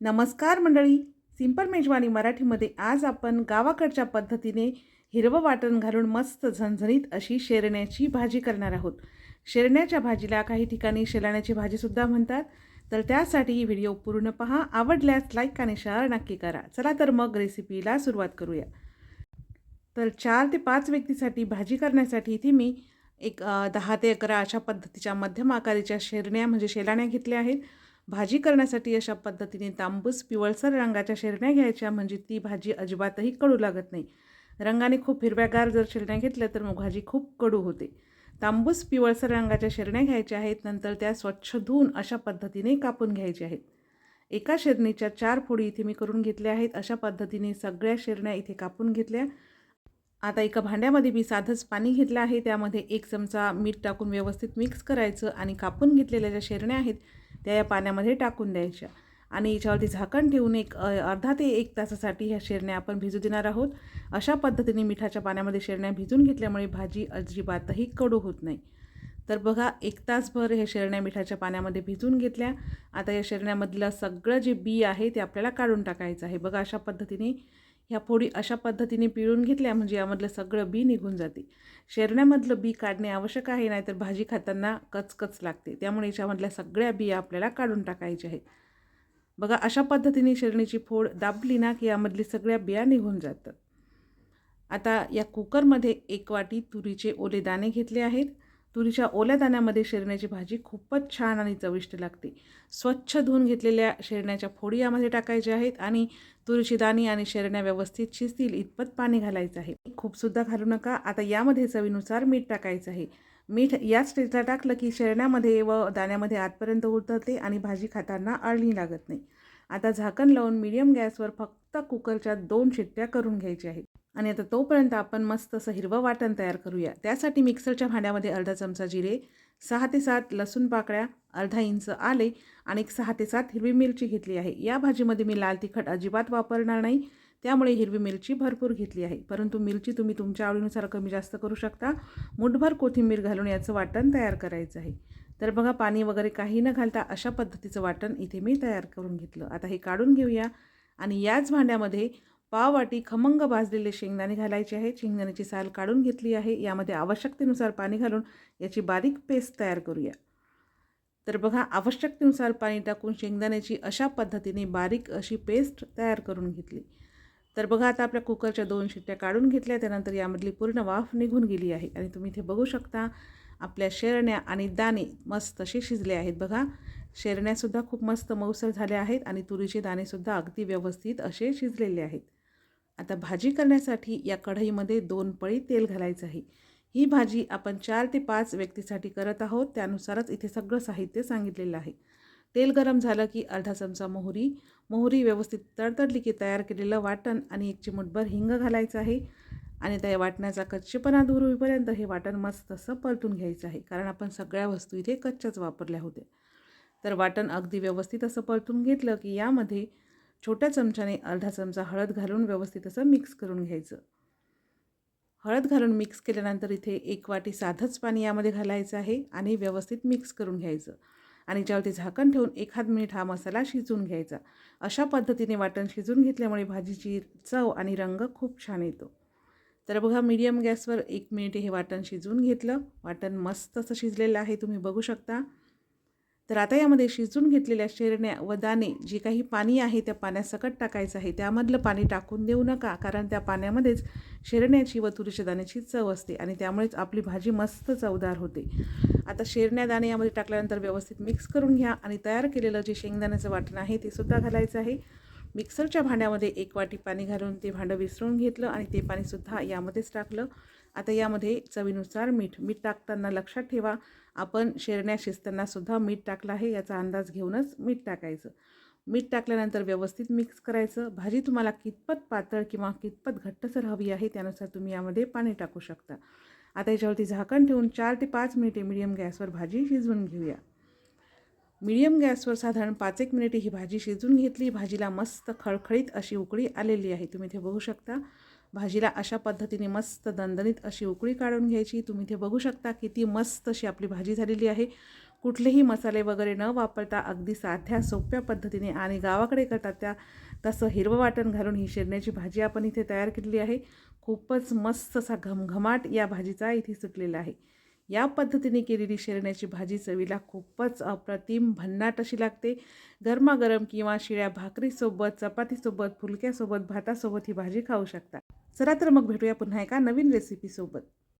नमस्कार मंडळी. सिंपल मेजवानी मराठीमध्ये आज आपण गावाकडच्या पद्धतीने हिरवं वाटण घालून मस्त झणझणीत अशी शेरण्याची भाजी करणार आहोत. शेरण्याच्या भाजीला काही ठिकाणी शेलाण्याची भाजीसुद्धा म्हणतात. तर त्यासाठी व्हिडिओ पूर्ण पहा. आवडल्यास लाईक आणि शेअर नक्की करा. चला तर मग रेसिपीला सुरुवात करूया. तर चार ते पाच व्यक्तीसाठी भाजी करण्यासाठी इथे मी एक दहा ते अकरा अशा पद्धतीच्या मध्यम आकाराच्या शेरण्या म्हणजे शेलाण्या घेतल्या आहेत. भाजी करण्यासाठी अशा पद्धतीने तांबूस पिवळसर रंगाच्या शेरण्या घ्यायच्या म्हणजे ती भाजी अजिबातही कडू लागत नाही. रंगाने खूप हिरव्यागार जर शेरण्या घेतल्या तर मग भाजी खूप कडू होते. तांबूस पिवळसर रंगाच्या शेरण्या घ्यायच्या आहेत नंतर त्या स्वच्छ धुवून अशा पद्धतीने कापून घ्यायच्या आहेत. एका शेरणीच्या चार फोडी इथे मी करून घेतल्या आहेत अशा पद्धतीने सगळ्या शेरण्या इथे कापून घेतल्या. आता एका भांड्यामध्ये मी साधंच पाणी घेतलं आहे त्यामध्ये एक चमचा मीठ टाकून व्यवस्थित मिक्स करायचं आणि कापून घेतलेल्या ज्या शेरण्या आहेत त्या या पाण्यामध्ये टाकून द्यायच्या. आणि याच्यावरती झाकण ठेवून एक अर्धा ते एक तासासाठी ह्या शेरण्या आपण भिजू देणार आहोत. अशा पद्धतीने मिठाच्या पाण्यामध्ये शेरण्या भिजून घेतल्यामुळे भाजी अजिबातही कडू होत नाही. तर बघा एक तासभर ह्या शेरण्या मिठाच्या पाण्यामध्ये भिजून घेतल्या. आता या शेरण्यामधलं सगळं जे बी आहे ते आपल्याला काढून टाकायचं आहे. बघा अशा पद्धतीने ह्या फोडी अशा पद्धतीने पिळून घेतल्या म्हणजे यामधलं सगळं बी निघून जाते. शेरण्यामधलं बी काढणे आवश्यक आहे नाहीतर भाजी खाताना कचकच लागते. त्यामुळे याच्यामधल्या सगळ्या बिया आपल्याला काढून टाकायच्या आहेत. बघा अशा पद्धतीने शेरणीची फोड दाबली ना की यामधली सगळ्या बिया निघून जातात. आता या कुकरमध्ये एक वाटी तुरीचे ओले दाणे घेतले आहेत. तुरीच्या ओल्या दाण्यामध्ये शेरण्याची भाजी खूपच छान आणि चविष्ट लागते. स्वच्छ धुवून घेतलेल्या शेरण्याच्या फोडी यामध्ये टाकायच्या आहेत आणि तुरीची दाणी आणि शेरण्या व्यवस्थित शिजतील इतपत पाणी घालायचं आहे. खूपसुद्धा घालू नका आता यामध्ये चवीनुसार मीठ टाकायचं आहे. मीठ या स्टेजला टाकलं की शेरण्यामध्ये व दाण्यामध्ये आतपर्यंत उतरते आणि भाजी खाताना अळणी लागत नाही. आता झाकण लावून मीडियम गॅसवर फक्त कुकरच्या दोन शिट्ट्या करून घ्यायच्या आहेत. आणि आता तोपर्यंत आपण मस्त असं हिरवं वाटण तयार करूया. त्यासाठी मिक्सरच्या भांड्यामध्ये अर्धा चमचा जिरे सहा ते सात लसूण पाकळ्या अर्धा इंच आले आणि एक सहा ते सात हिरवी मिरची घेतली आहे. या भाजीमध्ये मी लाल तिखट अजिबात वापरणार नाही. त्यामुळे हिरवी मिरची भरपूर घेतली आहे. परंतु मिरची तुम्ही तुमच्या आवडीनुसार कमी जास्त करू शकता. मुठभर कोथिंबीर घालून याचं वाटण तयार करायचं आहे. तर बघा पाणी वगैरे काही न घालता अशा पद्धतीचं वाटण इथे मी तयार करून घेतलं. आता हे काढून घेऊया आणि याच भांड्यामध्ये पाववाटी खमंग भाजलेले शेंगदाणे घालायचे आहे. शेंगदाण्याची साल काढून घेतली आहे. यामध्ये आवश्यकतेनुसार पाणी घालून याची बारीक पेस्ट तयार करूया. तर बघा आवश्यकतेनुसार पाणी टाकून शेंगदाण्याची अशा पद्धतीने बारीक अशी पेस्ट तयार करून घेतली. तर बघा आता आपल्या कुकरच्या दोन शिट्ट्या काढून घेतल्या. त्यानंतर यामधली पूर्ण वाफ निघून गेली आहे. आणि तुम्ही इथे बघू शकता आपल्या शेरण्या आणि दाणे मस्त असे शिजले आहेत. बघा शेरण्यासुद्धा खूप मस्त मऊसर झाल्या आहेत आणि तुरीचे दाणेसुद्धा अगदी व्यवस्थित असे शिजलेले आहेत. आता भाजी करण्यासाठी या कढईमध्ये दोन पळी तेल घालायचं आहे. ही भाजी आपण चार ते पाच व्यक्तीसाठी करत आहोत त्यानुसारच इथे सगळं साहित्य सांगितलेलं आहे. तेल गरम झालं की अर्धा चमचा मोहरी मोहरी व्यवस्थित तडतडली की तयार केलेलं वाटण आणि एक चिमूटभर हिंग घालायचं आहे. आणि त्या वाटण्याचा कच्चेपणा दूर होईपर्यंत हे वाटण मस्त असं परतून घ्यायचं आहे कारण आपण सगळ्या वस्तू इथे कच्च्याच वापरल्या होत्या. तर वाटण अगदी व्यवस्थित असं परतून घेतलं की यामध्ये छोट्या चमच्याने अर्धा चमचा हळद घालून व्यवस्थित असं मिक्स करून घ्यायचं. हळद घालून मिक्स केल्यानंतर इथे एक वाटी साधंच पाणी यामध्ये घालायचं आहे आणि व्यवस्थित मिक्स करून घ्यायचं. आणि ज्यावरती झाकण ठेवून एखाद मिनिट हा मसाला शिजवून घ्यायचा. अशा पद्धतीने वाटण शिजून घेतल्यामुळे भाजीची चव आणि रंग खूप छान येतो. तर बघा मीडियम गॅसवर एक मिनिट हे वाटण शिजवून घेतलं. वाटण मस्त असं शिजलेलं आहे तुम्ही बघू शकता. तर आता यामध्ये शिजून घेतलेल्या शेरण्या व दाणे जे काही पाणी आहे त्या पाण्यासकट टाकायचं आहे. त्यामधलं पाणी टाकून देऊ नका कारण त्या पाण्यामध्येच शेरण्याची व तुरीच्या दाण्याची चव असते आणि त्यामुळेच आपली भाजी मस्त चवदार होते. आता शेरण्या दाणे यामध्ये टाकल्यानंतर व्यवस्थित मिक्स करून घ्या आणि तयार केलेलं जे शेंगदाण्याचं वाटण आहे ते सुद्धा घालायचं आहे. मिक्सरच्या भांड्यामध्ये एक वाटी पाणी घालून ते भांडं विसरून घेतलं आणि ते पाणीसुद्धा यामध्येच टाकलं. आता यामध्ये चवीनुसार मीठ मीठ टाकताना लक्षात ठेवा. आपण शेरण्या शिजताना सुद्धा मीठ टाकलं आहे याचा अंदाज घेऊनच मीठ टाकायचं. मीठ टाकल्यानंतर व्यवस्थित मिक्स करायचं. भाजी तुम्हाला कितपत पातळ किंवा कितपत घट्टसर हवी आहे त्यानुसार तुम्ही यामध्ये पाणी टाकू शकता. आता याच्यावरती झाकण ठेवून चार ते पाच मिनिटे मिडियम गॅसवर भाजी शिजवून घेऊया. मीडियम गॅसवर साधारण पाच एक मिनिटे ही भाजी शिजून घेतली. भाजीला मस्त खळखळीत अशी उकळी आलेली आहे. तुम्ही इथे बघू शकता. भाजीला अशा पद्धतीने मस्त दणदणीत अशी उकळी काढून घ्यायची. तुम्ही इथे बघू शकता किती मस्त अशी आपली भाजी झालेली आहे. कुठलेही मसाले वगैरे न वापरता अगदी साध्या सोप्या पद्धतीने आणि गावाकडे करतात त्या तसं हिरवं वाटण घालून ही शेरण्याची भाजी आपण इथे तयार केलेली आहे. खूपच मस्त असा घमघमाट या भाजीचा इथे सुटलेला आहे. या पद्धतीने केलेली शेरण्याची भाजी चवीला खूपच अप्रतिम भन्नाट अशी लागते. गरमागरम किंवा शिळ्या भाकरीसोबत चपातीसोबत फुलक्यासोबत भातासोबत ही भाजी खाऊ शकता. चला तर मग भेटूया पुन्हा एका नवीन रेसिपीसोबत